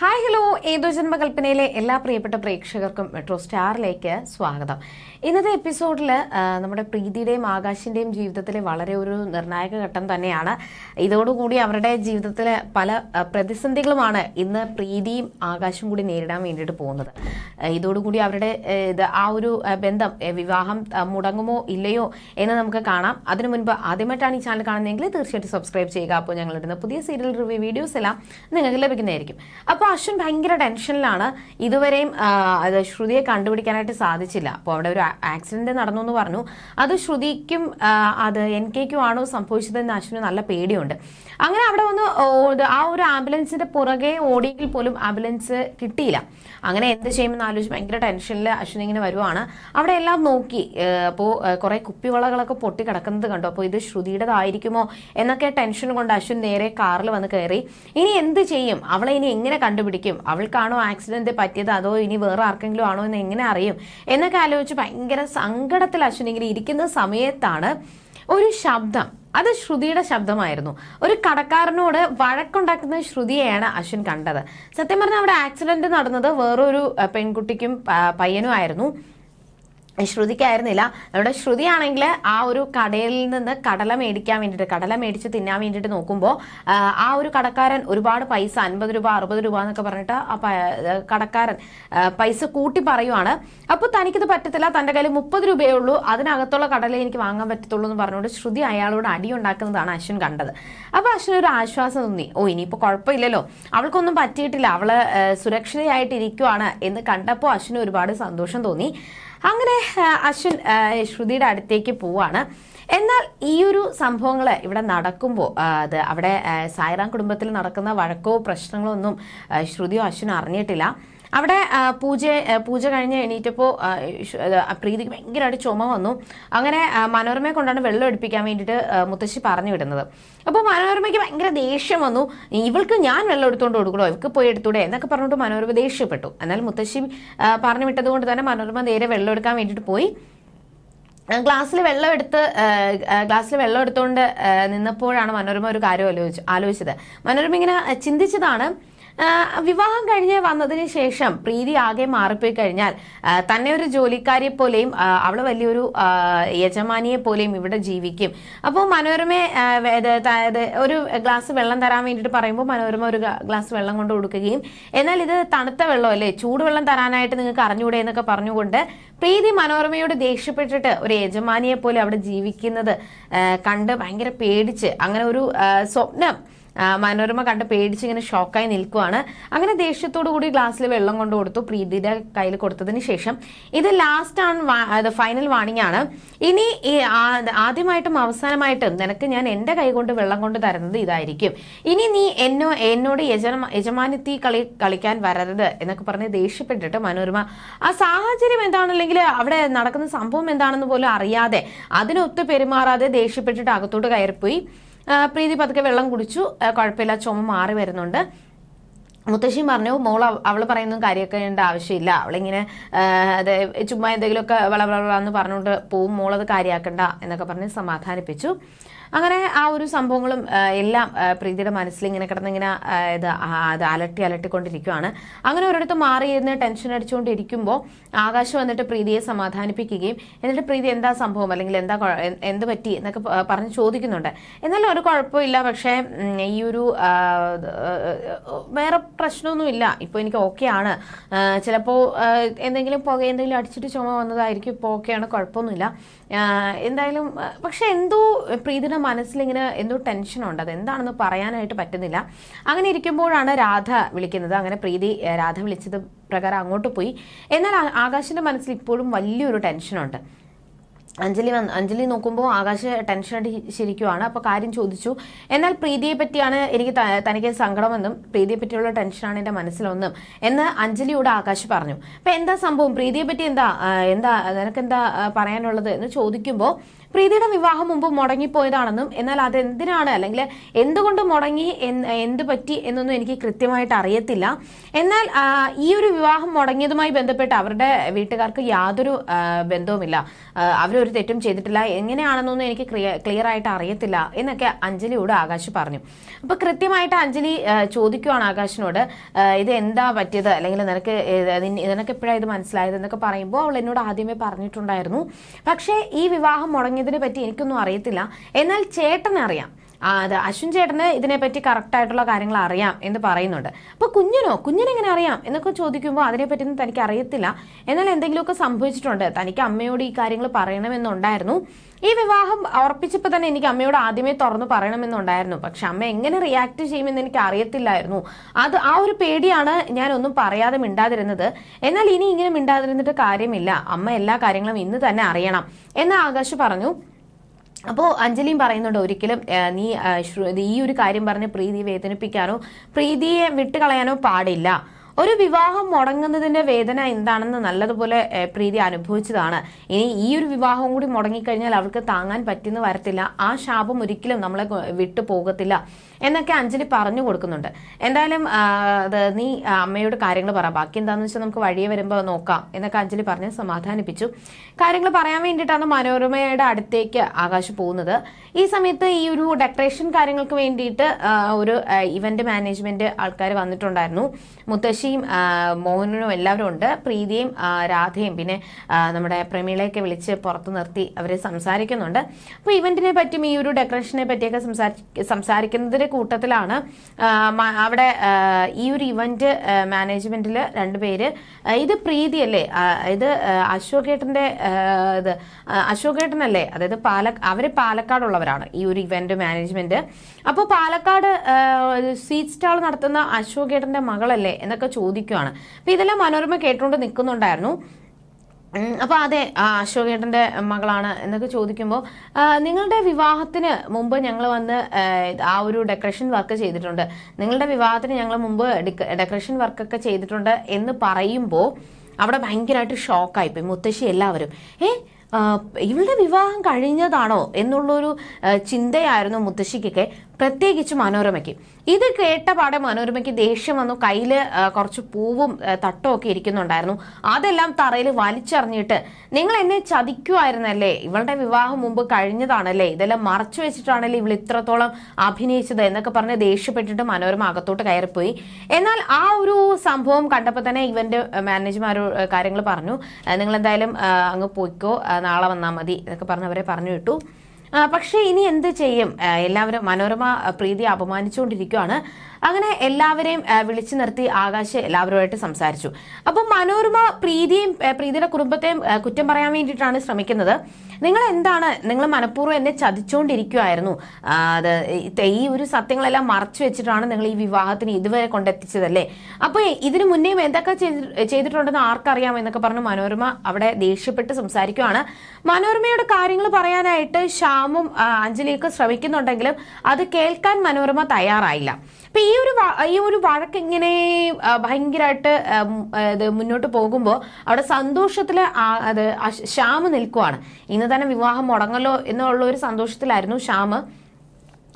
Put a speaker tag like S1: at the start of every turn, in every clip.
S1: Hi hello ഏതോ ജന്മകൽപ്പനയിലെ എല്ലാ പ്രിയപ്പെട്ട പ്രേക്ഷകർക്കും മെട്രോ സ്റ്റാറിലേക്ക് സ്വാഗതം. ഇന്നത്തെ എപ്പിസോഡിൽ നമ്മുടെ പ്രീതിയുടെയും ആകാശിന്റെയും ജീവിതത്തിലെ വളരെ ഒരു നിർണായക ഘട്ടം തന്നെയാണ്. ഇതോടുകൂടി അവരുടെ ജീവിതത്തിലെ പല പ്രതിസന്ധികളുമാണ് ഇന്ന് പ്രീതിയും ആകാശും കൂടി നേരിടാൻ വേണ്ടിയിട്ട് പോകുന്നത്. ഇതോടുകൂടി അവരുടെ ഇത് ആ ഒരു ബന്ധം വിവാഹം മുടങ്ങുമോ ഇല്ലയോ എന്ന് നമുക്ക് കാണാം. അതിനു മുൻപ് ആദ്യമായിട്ടാണ് ഈ ചാനൽ കാണുന്നതെങ്കിൽ തീർച്ചയായിട്ടും സബ്സ്ക്രൈബ് ചെയ്യുക. അപ്പോൾ ഞങ്ങളിടുന്ന പുതിയ സീരിയൽ റിവ്യൂ വീഡിയോസ് എല്ലാം നിങ്ങൾക്ക് ലഭിക്കുന്നതായിരിക്കും. അപ്പോൾ അശ്വിൻ ഭയങ്കര ടെൻഷനിലാണ്. ഇതുവരെയും അത് ശ്രുതിയെ കണ്ടുപിടിക്കാനായിട്ട് സാധിച്ചില്ല. അപ്പോൾ അവിടെ ഒരു ആക്സിഡന്റ് നടന്നു എന്ന് പറഞ്ഞു. അത് ശ്രുതിക്കും അത് എൻ കെക്കും ആണോ സംഭവിച്ചതെന്ന് അശ്വിന് നല്ല പേടിയുണ്ട്. അങ്ങനെ അവിടെ വന്ന് ആ ഒരു ആംബുലൻസിന്റെ പുറകെ ഓടിയെങ്കിൽ പോലും ആംബുലൻസ് കിട്ടിയില്ല. അങ്ങനെ എന്ത് ചെയ്യുമെന്ന് ആലോചിച്ച് ഭയങ്കര ടെൻഷനിൽ അശ്വിൻ ഇങ്ങനെ വരുവാണ്. അവിടെ എല്ലാം നോക്കി അപ്പോൾ കുറെ കുപ്പിവളകളൊക്കെ പൊട്ടി കിടക്കുന്നത് കണ്ടു. അപ്പോൾ ഇത് ശ്രുതിയുടേതായിരിക്കുമോ എന്നൊക്കെ ടെൻഷൻ കൊണ്ട് അശ്വിൻ നേരെ കാറിൽ വന്ന് കയറി. ഇനി എന്ത് ചെയ്യും? അവളെ ഇനി എങ്ങനെ കണ്ടുപിടിക്കും. അവൾക്കാണോ ആക്സിഡന്റ് പറ്റിയത് അതോ ഇനി വേറെ ആർക്കെങ്കിലും ആണോ എന്ന് എങ്ങനെ അറിയും? എന്നൊക്കെ ആലോചിച്ച് ഭയങ്കര സങ്കടത്തിൽ അശ്വിനിങ്ങനെ ഇരിക്കുന്ന സമയത്താണ് ഒരു ശബ്ദം. അത് ശ്രുതിയുടെ ശബ്ദമായിരുന്നു. ഒരു കടക്കാരനോട് വഴക്കുണ്ടാക്കുന്ന ശ്രുതിയെയാണ് അശ്വിൻ കണ്ടത്. സത്യം പറഞ്ഞാൽ അവിടെ ആക്സിഡന്റ് നടന്നത് വേറൊരു പെൺകുട്ടിക്കും പയ്യനും ആയിരുന്നു. ശ്രുതിക്കായിരുന്നില്ല. നമ്മുടെ ശ്രുതിയാണെങ്കിൽ ആ ഒരു കടയിൽ നിന്ന് കടല മേടിക്കാൻ വേണ്ടിയിട്ട് കടല മേടിച്ച് തിന്നാൻ വേണ്ടിയിട്ട് നോക്കുമ്പോൾ ആ, ഒരു കടക്കാരൻ ഒരുപാട് പൈസ അൻപത് രൂപ അറുപത് രൂപ എന്നൊക്കെ പറഞ്ഞിട്ട് ആ കടക്കാരൻ പൈസ കൂട്ടി പറയുവാണ്. അപ്പോൾ തനിക്കിത് പറ്റത്തില്ല. തന്റെ കയ്യിൽ മുപ്പത് രൂപയേ ഉള്ളൂ. അതിനകത്തുള്ള കടലേ എനിക്ക് വാങ്ങാൻ പറ്റത്തുള്ളൂ എന്ന് പറഞ്ഞുകൊണ്ട് ശ്രുതി അയാളോട് അടി ഉണ്ടാക്കുന്നതാണ് അശ്വിൻ കണ്ടത്. അപ്പോൾ അശ്വിൻ ഒരു ആശ്വാസം തോന്നി. ഓ ഇനിയിപ്പോൾ കുഴപ്പമില്ലല്ലോ. അവൾക്കൊന്നും പറ്റിയിട്ടില്ല. സുരക്ഷിതയായിട്ടിരിക്കുവാണ് സുരക്ഷിതയായിട്ട് ഇരിക്കുവാണ് എന്ന് കണ്ടപ്പോൾ അശ്വിന് ഒരുപാട് സന്തോഷം തോന്നി. അങ്ങനെ അശ്വിൻ ശ്രുതിയുടെ അടുത്തേക്ക് പോവാണ്. എന്നാൽ ഈ ഒരു സംഭവങ്ങൾ ഇവിടെ നടക്കുമ്പോൾ അത് അവിടെ സായിറാം കുടുംബത്തിൽ നടക്കുന്ന വഴക്കോ പ്രശ്നങ്ങളോ ഒന്നും ശ്രുതിയോ അശ്വിനോ അറിഞ്ഞിട്ടില്ല. അവിടെ പൂജ പൂജ കഴിഞ്ഞ് എണീറ്റപ്പോൾ പ്രീതിക്ക് ഭയങ്കരമായിട്ട് ചുമ വന്നു. അങ്ങനെ മനോരമയെ കൊണ്ടാണ് വെള്ളം എടുപ്പിക്കാൻ വേണ്ടിയിട്ട് മുത്തശ്ശി പറഞ്ഞു വിടുന്നത്. അപ്പോൾ മനോരമയ്ക്ക് ഭയങ്കര ദേഷ്യം വന്നു. ഇവൾക്ക് ഞാൻ വെള്ളം എടുത്തുകൊണ്ട് കൊടുക്കണോ? ഇവൾക്ക് പോയി എടുത്തൂടെ? എന്നൊക്കെ പറഞ്ഞിട്ട് മനോരമ ദേഷ്യപ്പെട്ടു. എന്നാൽ മുത്തശ്ശി പറഞ്ഞു വിട്ടത് കൊണ്ട് തന്നെ മനോരമ നേരെ വെള്ളം എടുക്കാൻ വേണ്ടിയിട്ട് പോയി. ഗ്ലാസ്സിൽ വെള്ളം എടുത്ത് ഗ്ലാസ്സിൽ വെള്ളം എടുത്തുകൊണ്ട് നിന്നപ്പോഴാണ് മനോരമ ഒരു കാര്യം ആലോചിച്ചു ആലോചിച്ചത്. മനോരമ ഇങ്ങനെ ചിന്തിച്ചതാണ് വിവാഹം കഴിഞ്ഞ് വന്നതിന് ശേഷം പ്രീതി ആകെ മാറിപ്പോയി കഴിഞ്ഞാൽ തന്നെ ഒരു ജോലിക്കാരിയെ പോലെയും അവൾ വലിയൊരു യജമാനിയെ പോലെയും ഇവിടെ ജീവിക്കും. അപ്പോൾ ഇത് ഒരു ഗ്ലാസ് വെള്ളം തരാൻ വേണ്ടിയിട്ട് പറയുമ്പോൾ മനോരമ ഒരു ഗ്ലാസ് വെള്ളം കൊണ്ട് കൊടുക്കുകയും എന്നാൽ ഇത് തണുത്ത വെള്ളം വെള്ളമല്ലേ ചൂടുവെള്ളം തരാനായിട്ട് നിങ്ങൾക്ക് അറിഞ്ഞൂടെ എന്നൊക്കെ പറഞ്ഞുകൊണ്ട് പ്രീതി മനോരമയോട് ദേഷ്യപ്പെട്ടിട്ട് ഒരു യജമാനിയെ പോലെ അവിടെ ജീവിക്കുന്നത് കണ്ട് ഭയങ്കര പേടിച്ച് അങ്ങനെ ഒരു സ്വപ്നം മനോരമ കണ്ട് പേടിച്ച് ഇങ്ങനെ ഷോക്കായി നിൽക്കുവാണ്. അങ്ങനെ ദേഷ്യത്തോടു കൂടി ഗ്ലാസ്സിൽ വെള്ളം കൊണ്ട് കൊടുത്തു പ്രീതിയുടെ കയ്യിൽ കൊടുത്തതിന് ശേഷം. ഇത് ലാസ്റ്റ് ആണ് ഫൈനൽ വാണിംഗ് ആണ്. ഇനി ആദ്യമായിട്ടും അവസാനമായിട്ടും നിനക്ക് ഞാൻ എന്റെ കൈ കൊണ്ട് വെള്ളം കൊണ്ട് തരുന്നത് ഇതായിരിക്കും. ഇനി നീ എന്നോ എന്നോട് യജമാനിത്തി കളി കളിക്കാൻ വരരുത് എന്നൊക്കെ പറഞ്ഞ് ദേഷ്യപ്പെട്ടിട്ട് മനോരമ ആ സാഹചര്യം എന്താണല്ലെങ്കിൽ അവിടെ നടക്കുന്ന സംഭവം എന്താണെന്ന് പോലും അറിയാതെ അതിനൊത്ത് പെരുമാറാതെ ദേഷ്യപ്പെട്ടിട്ട് അകത്തോട്ട് കയറിപ്പോയി. പ്രീതി പതുക്കെ വെള്ളം കുടിച്ചു. കുഴപ്പമില്ല ചുമ മാറി വരുന്നുണ്ട്. മുത്തശ്ശി പറഞ്ഞു മോൾ അവൾ പറയുന്ന കാര്യമൊക്കെ ചെയ്യേണ്ട ആവശ്യമില്ല. അവളിങ്ങനെ ചുമ്മാ എന്തെങ്കിലുമൊക്കെ വളവളവളാന്ന് പറഞ്ഞുകൊണ്ട് പോവും മോളത് കാര്യമാക്കണ്ട എന്നൊക്കെ പറഞ്ഞ് സമാധാനിപ്പിച്ചു. അങ്ങനെ ആ ഒരു സംഭവങ്ങളും എല്ലാം പ്രീതിയുടെ മനസ്സിൽ ഇങ്ങനെ കിടന്നിങ്ങനെ ഇത് അത് അലട്ടി അലട്ടിക്കൊണ്ടിരിക്കുകയാണ് അങ്ങനെ ഒരിടത്ത് മാറി ഇരുന്ന് ടെൻഷൻ അടിച്ചുകൊണ്ടിരിക്കുമ്പോൾ ആകാശം വന്നിട്ട് പ്രീതിയെ സമാധാനിപ്പിക്കുകയും എന്നിട്ട് പ്രീതി എന്താ സംഭവം അല്ലെങ്കിൽ എന്താ എന്ത് പറ്റി എന്നൊക്കെ പറഞ്ഞ് ചോദിക്കുന്നുണ്ട്. എന്നാലും ഒരു കുഴപ്പമില്ല പക്ഷേ ഈ ഒരു വേറെ പ്രശ്നമൊന്നും വേറെ പ്രശ്നമൊന്നുമില്ല. ഇപ്പോൾ എനിക്ക് ഓക്കെ ആണ്. ചിലപ്പോൾ എന്തെങ്കിലും പുക എന്തെങ്കിലും അടിച്ചിട്ട് ചുമ വന്നതായിരിക്കും ഇപ്പോൾ ഓക്കെയാണ് കുഴപ്പമൊന്നുമില്ല. എന്തായാലും പക്ഷെ എന്തോ പ്രീതിയുടെ മനസ്സിലിങ്ങനെ എന്തോ ടെൻഷനുണ്ട്. അത് എന്താണെന്ന് പറയാനായിട്ട് പറ്റുന്നില്ല. അങ്ങനെ ഇരിക്കുമ്പോഴാണ് രാധ വിളിക്കുന്നത്. അങ്ങനെ പ്രീതി രാധ വിളിച്ചത് പ്രകാരം അങ്ങോട്ട് പോയി. എന്നാൽ ആകാശിന്റെ മനസ്സിൽ ഇപ്പോഴും വലിയൊരു ടെൻഷനുണ്ട്. അഞ്ജലി വന്ന് അഞ്ജലി നോക്കുമ്പോൾ ആകാശ് ടെൻഷൻ അടിച്ചിരിക്കുവാണ് അപ്പോൾ കാര്യം ചോദിച്ചു. എന്നാൽ പ്രീതിയെ പറ്റിയാണ് എനിക്ക് തനിക്ക് സങ്കടമെന്നും പ്രീതിയെ പറ്റിയുള്ള ടെൻഷനാണ് എന്റെ മനസ്സിലൊന്നും എന്ന് അഞ്ജലിയോട് ആകാശ് പറഞ്ഞു. അപ്പം എന്താ സംഭവം? പ്രീതിയെ പറ്റി എന്താ എന്താ നിനക്ക് എന്താ പറയാനുള്ളത് എന്ന് ചോദിക്കുമ്പോൾ പ്രീതിയുടെ വിവാഹം മുമ്പ് മുടങ്ങിപ്പോയതാണെന്നും എന്നാൽ അതെന്തിനാണ് അല്ലെങ്കിൽ എന്തുകൊണ്ട് മുടങ്ങി എന്ത് പറ്റി എന്നൊന്നും എനിക്ക് കൃത്യമായിട്ട് അറിയത്തില്ല. എന്നാൽ ഈ ഒരു വിവാഹം മുടങ്ങിയതുമായി ബന്ധപ്പെട്ട് അവരുടെ വീട്ടുകാർക്ക് യാതൊരു ബന്ധവുമില്ല. അവരൊരു തെറ്റും ചെയ്തിട്ടില്ല. എങ്ങനെയാണെന്നൊന്നും എനിക്ക് ക്ലിയർ ആയിട്ട് അറിയത്തില്ല എന്നൊക്കെ അഞ്ജലിയോട് ആകാശ് പറഞ്ഞു. അപ്പൊ കൃത്യമായിട്ട് അഞ്ജലി ചോദിക്കുവാണ് ആകാശിനോട് ഇത് എന്താ പറ്റിയത്? അല്ലെങ്കിൽ നിനക്ക് നിനക്ക് എപ്പോഴാണ് ഇത് മനസ്സിലായത്? എന്നൊക്കെ പറയുമ്പോൾ അവൾ എന്നോട് ആദ്യമേ പറഞ്ഞിട്ടുണ്ടായിരുന്നു. പക്ഷേ ഈ വിവാഹം മുടങ്ങിയതിനെ പറ്റി എനിക്കൊന്നും അറിയത്തില്ല. എന്നാൽ ചേട്ടനറിയാം ആ, അത് അശ്വിൻ ചേട്ടന് ഇതിനെപ്പറ്റി കറക്റ്റ് ആയിട്ടുള്ള കാര്യങ്ങൾ അറിയാം എന്ന് പറയുന്നുണ്ട്. അപ്പൊ കുഞ്ഞിനോ കുഞ്ഞിനെങ്ങനെ അറിയാം എന്നൊക്കെ ചോദിക്കുമ്പോൾ അതിനെപ്പറ്റിയൊന്നും തനിക്ക് അറിയത്തില്ല. എന്നാൽ എന്തെങ്കിലുമൊക്കെ സംഭവിച്ചിട്ടുണ്ട്. തനിക്ക് അമ്മയോട് ഈ കാര്യങ്ങൾ പറയണമെന്നുണ്ടായിരുന്നു. ഈ വിവാഹം ഉറപ്പിച്ചപ്പോൾ തന്നെ എനിക്ക് അമ്മയോട് ആദ്യമേ തുറന്നു പറയണമെന്നുണ്ടായിരുന്നു. പക്ഷെ അമ്മ എങ്ങനെ റിയാക്ട് ചെയ്യുമെന്ന് എനിക്ക് അറിയത്തില്ലായിരുന്നു. അത് ആ ഒരു പേടിയാണ് ഞാൻ ഒന്നും പറയാതെ മിണ്ടാതിരുന്നത്. എന്നാൽ ഇനി ഇങ്ങനെ മിണ്ടാതിരുന്നിട്ട് കാര്യമില്ല. അമ്മ എല്ലാ കാര്യങ്ങളും ഇന്ന് തന്നെ അറിയണം എന്ന് ആകാശ് പറഞ്ഞു. അപ്പോൾ അഞ്ജലിയും പറയുന്നുണ്ട് ഒരിക്കലും നീ ഈ ഒരു കാര്യം പറഞ്ഞ് പ്രീതിയെ വേദനിപ്പിക്കാനോ പ്രീതിയെ വിട്ടുകളയാനോ പാടില്ല. ഒരു വിവാഹം മുടങ്ങുന്നതിന്റെ വേദന എന്താണെന്ന് നല്ലതുപോലെ പ്രീതി അനുഭവിച്ചതാണ്. ഇനി ഈ ഒരു വിവാഹം കൂടി മുടങ്ങിക്കഴിഞ്ഞാൽ അവർക്ക് താങ്ങാൻ പറ്റുന്ന വരത്തില്ല. ആ ശാപം ഒരിക്കലും നമ്മളെ വിട്ടു പോകത്തില്ല എന്നൊക്കെ അഞ്ജലി പറഞ്ഞു കൊടുക്കുന്നുണ്ട്. എന്തായാലും നീ അമ്മയോട് കാര്യങ്ങൾ പറ. ബാക്കി എന്താണെന്ന് വെച്ചാൽ നമുക്ക് വഴിയെ വരുമ്പോൾ നോക്കാം എന്നൊക്കെ അഞ്ജലി പറഞ്ഞ് സമാധാനിപ്പിച്ചു. കാര്യങ്ങൾ പറയാൻ വേണ്ടിയിട്ടാണ് മനോരമയുടെ അടുത്തേക്ക് ആകാശ് പോകുന്നത്. ഈ സമയത്ത് ഈ ഒരു ഡെക്കറേഷൻ കാര്യങ്ങൾക്ക് വേണ്ടിയിട്ട് ഒരു ഇവന്റ് മാനേജ്മെന്റ് ആൾക്കാർ വന്നിട്ടുണ്ടായിരുന്നു. മുത്തശ്ശിയും ആ, മോഹനനും എല്ലാവരും ഉണ്ട്. പ്രീതിയും രാധയും. പിന്നെ നമ്മുടെ പ്രമീളയൊക്കെ വിളിച്ച് പുറത്തു നിർത്തി അവരെ സംസാരിക്കുന്നുണ്ട്. അപ്പോൾ ഇവന്റിനെ പറ്റിയും ഈ ഒരു ഡെക്കറേഷനെ പറ്റിയൊക്കെ സംസാരി സംസാരിക്കുന്നതിന്റെ കൂട്ടത്തിലാണ് അവിടെ ഈ ഒരു ഇവന്റ് മാനേജ്മെന്റിൽ രണ്ടുപേര് ഇത് പ്രീതി അല്ലേ ഇത് അശോകേട്ടന്റെ ഇത് അശോകേട്ടനല്ലേ? അതായത് പാല അവർ പാലക്കാടുള്ളവരാണ് ഈ ഒരു ഇവന്റ് മാനേജ്മെന്റ്. അപ്പോൾ പാലക്കാട് സ്വീറ്റ് സ്റ്റാൾ നടത്തുന്ന അശോകേട്ടന്റെ മകളല്ലേ? എന്നൊക്കെ ചോദിക്കുവാണ്. അപ്പൊ ഇതെല്ലാം മനോരമ കേട്ടുകൊണ്ട് നിൽക്കുന്നുണ്ടായിരുന്നു. അപ്പോൾ അപ്പൊ അതെ ആ അശോകേട്ടന്റെ മകളാണ് എന്നൊക്കെ ചോദിക്കുമ്പോൾ നിങ്ങളുടെ വിവാഹത്തിന് മുമ്പ് ഞങ്ങൾ വന്ന് ആ, ഒരു ഡെക്കറേഷൻ വർക്ക് ചെയ്തിട്ടുണ്ട്. നിങ്ങളുടെ വിവാഹത്തിന് ഞങ്ങൾ മുമ്പ് ഡെക്കറേഷൻ വർക്കൊക്കെ ചെയ്തിട്ടുണ്ട് എന്ന് പറയുമ്പോൾ അവിടെ ഭയങ്കരമായിട്ട് ഷോക്കായിപ്പോയി മുത്തശ്ശി എല്ലാവരും ഏ ഇവളുടെ വിവാഹം കഴിഞ്ഞതാണോ? എന്നുള്ളൊരു ചിന്തയായിരുന്നു മുത്തശ്ശിക്കൊക്കെ. പ്രത്യേകിച്ച് മനോരമയ്ക്ക്. ഇത് കേട്ട പാടെ മനോരമയ്ക്ക് ദേഷ്യം വന്നു. കയ്യിൽ കുറച്ച് പൂവും തട്ടും ഒക്കെ ഇരിക്കുന്നുണ്ടായിരുന്നു. അതെല്ലാം തറയിൽ വലിച്ചെറിഞ്ഞിട്ട് നിങ്ങൾ എന്നെ ചതിക്കുമായിരുന്നല്ലേ ഇവളുടെ വിവാഹം മുമ്പ് കഴിഞ്ഞതാണല്ലേ? ഇതെല്ലാം മറച്ചു വെച്ചിട്ടാണല്ലേ ഇവൾ ഇത്രത്തോളം അഭിനയിച്ചത് എന്നൊക്കെ പറഞ്ഞ് ദേഷ്യപ്പെട്ടിട്ട് മനോരമ അകത്തോട്ട് കയറിപ്പോയി. എന്നാൽ ആ ഒരു സംഭവം കണ്ടപ്പോൾ തന്നെ ഇവന്റെ മാനേജർമാരോട് കാര്യങ്ങൾ പറഞ്ഞു. നിങ്ങൾ എന്തായാലും അങ്ങ് പോയിക്കോ നാളെ വന്നാൽ മതി എന്നൊക്കെ പറഞ്ഞ് അവരെ പറഞ്ഞു വിട്ടു. പക്ഷേ ഇനി എന്ത് ചെയ്യും? എല്ലാവരും മനോരമ പ്രീതി അപമാനിച്ചുകൊണ്ടിരിക്കുകയാണ് അങ്ങനെ എല്ലാവരെയും വിളിച്ചു നിർത്തി ആകാശ് എല്ലാവരുമായിട്ട് സംസാരിച്ചു. അപ്പം മനോരമ പ്രീതിയും പ്രീതിയുടെ കുടുംബത്തെയും കുറ്റം പറയാൻ വേണ്ടിയിട്ടാണ് ശ്രമിക്കുന്നത്. നിങ്ങൾ എന്താണ് നിങ്ങൾ മനഃപൂർവം എന്നെ ചതിച്ചുകൊണ്ടിരിക്കുമായിരുന്നു അത് ഈ- ഒരു സത്യങ്ങളെല്ലാം മറച്ചു വെച്ചിട്ടാണ് നിങ്ങൾ ഈ വിവാഹത്തിന് ഇതുവരെ കൊണ്ടെത്തിച്ചതല്ലേ? അപ്പോൾ ഇതിനു മുന്നേ എന്തൊക്കെ ചെയ്തി- ചെയ്തിട്ടുണ്ടെന്ന് ആർക്കറിയാം എന്നൊക്കെ പറഞ്ഞ് മനോരമ അവിടെ ദേഷ്യപ്പെട്ട് സംസാരിക്കുകയാണ് മനോരമയുടെ കാര്യങ്ങൾ പറയാനായിട്ട് ശ്യാമും അഞ്ജലിയൊക്കെ ശ്രമിക്കുന്നുണ്ടെങ്കിലും അത് കേൾക്കാൻ മനോരമ തയ്യാറായില്ല. അപ്പൊ ഈ ഒരു ഈ ഒരു വഴക്ക് ഇങ്ങനെ ഭയങ്കരമായിട്ട് ഇത് മുന്നോട്ട് പോകുമ്പോൾ അവിടെ സന്തോഷത്തിൽ അത് ശ്യാമ് നിൽക്കുവാണ്. ഇന്ന് തന്നെ വിവാഹം മുടങ്ങല്ലോ എന്നുള്ള ഒരു സന്തോഷത്തിലായിരുന്നു ശ്യാമ്.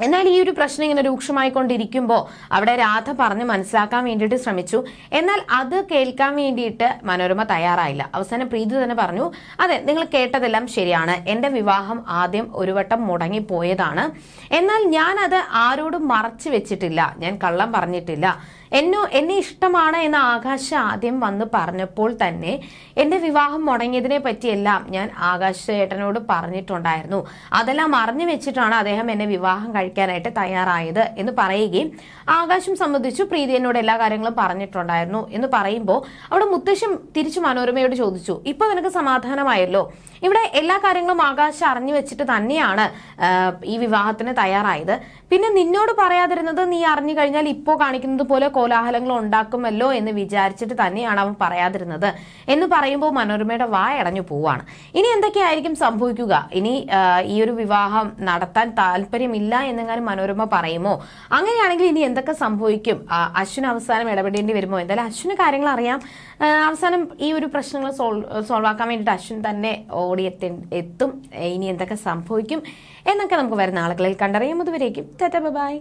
S1: എന്നാൽ ഈ ഒരു പ്രശ്നം ഇങ്ങനെ രൂക്ഷമായിക്കൊണ്ടിരിക്കുമ്പോൾ അവിടെ രാധ പറഞ്ഞ് മനസ്സിലാക്കാൻ വേണ്ടിയിട്ട് ശ്രമിച്ചു. എന്നാൽ അത് കേൾക്കാൻ വേണ്ടിയിട്ട് മനോരമ തയ്യാറായില്ല. അവസാനം പ്രീതി തന്നെ പറഞ്ഞു അതെ നിങ്ങൾ കേട്ടതെല്ലാം ശരിയാണ്. എന്റെ വിവാഹം ആദ്യം ഒരു വട്ടം മുടങ്ങിപ്പോയതാണ്. എന്നാൽ ഞാൻ അത് ആരോടും മറച്ചു വെച്ചിട്ടില്ല. ഞാൻ കള്ളം പറഞ്ഞിട്ടില്ല. എന്നോ എന്നെ ഇഷ്ടമാണ് എന്ന് ആകാശ ആദ്യം വന്ന് പറഞ്ഞപ്പോൾ തന്നെ എന്റെ വിവാഹം മുടങ്ങിയതിനെ പറ്റിയെല്ലാം ഞാൻ ആകാശ് ചേട്ടനോട് പറഞ്ഞിട്ടുണ്ടായിരുന്നു. അതെല്ലാം അറിഞ്ഞു വെച്ചിട്ടാണ് അദ്ദേഹം എന്നെ വിവാഹം കഴിക്കാനായിട്ട് തയ്യാറായത് എന്ന് പറയുകയും ആകാശം സംബന്ധിച്ചു പ്രീതി എന്നോട് എല്ലാ കാര്യങ്ങളും പറഞ്ഞിട്ടുണ്ടായിരുന്നു എന്ന് പറയുമ്പോൾ അവിടെ മുത്തശ്ശം തിരിച്ചു മനോരമയോട് ചോദിച്ചു ഇപ്പൊ നിനക്ക് സമാധാനമായല്ലോ? ഇവിടെ എല്ലാ കാര്യങ്ങളും ആകാശ അറിഞ്ഞു വെച്ചിട്ട് തന്നെയാണ് ഈ വിവാഹത്തിന് തയ്യാറായത്. പിന്നെ നിന്നോട് പറയാതിരുന്നത് നീ അറിഞ്ഞു കഴിഞ്ഞാൽ ഇപ്പോൾ കാണിക്കുന്നത് പോലെ കോലാഹലങ്ങളും ഉണ്ടാക്കുമല്ലോ എന്ന് വിചാരിച്ചിട്ട് തന്നെയാണ് അവൻ പറയാതിരുന്നത്. എന്ന് പറയുമ്പോൾ മനോരമയുടെ വായ അടഞ്ഞു പോവാണ്. ഇനി എന്തൊക്കെയായിരിക്കും സംഭവിക്കുക? ഇനി ഈ ഒരു വിവാഹം നടത്താൻ താല്പര്യമില്ല എന്നെങ്ങാനും മനോരമ പറയുമോ? അങ്ങനെയാണെങ്കിൽ ഇനി എന്തൊക്കെ സംഭവിക്കും? അശ്വിൻ അവസാനം ഇടപെടേണ്ടി വരുമോ? എന്തായാലും അശ്വിന് കാര്യങ്ങൾ അറിയാം. അവസാനം ഈ ഒരു പ്രശ്നങ്ങൾ സോൾവ് സോൾവ് ആക്കാൻ വേണ്ടിയിട്ട് അശ്വിൻ തന്നെ ഓടിയെത്തി എത്തും ഇനി എന്തൊക്കെ സംഭവിക്കും എന്നൊക്കെ നമുക്ക് വരുന്ന ആളുകളിൽ കണ്ടറിയാം. അതുവരേക്കും. Tata bye.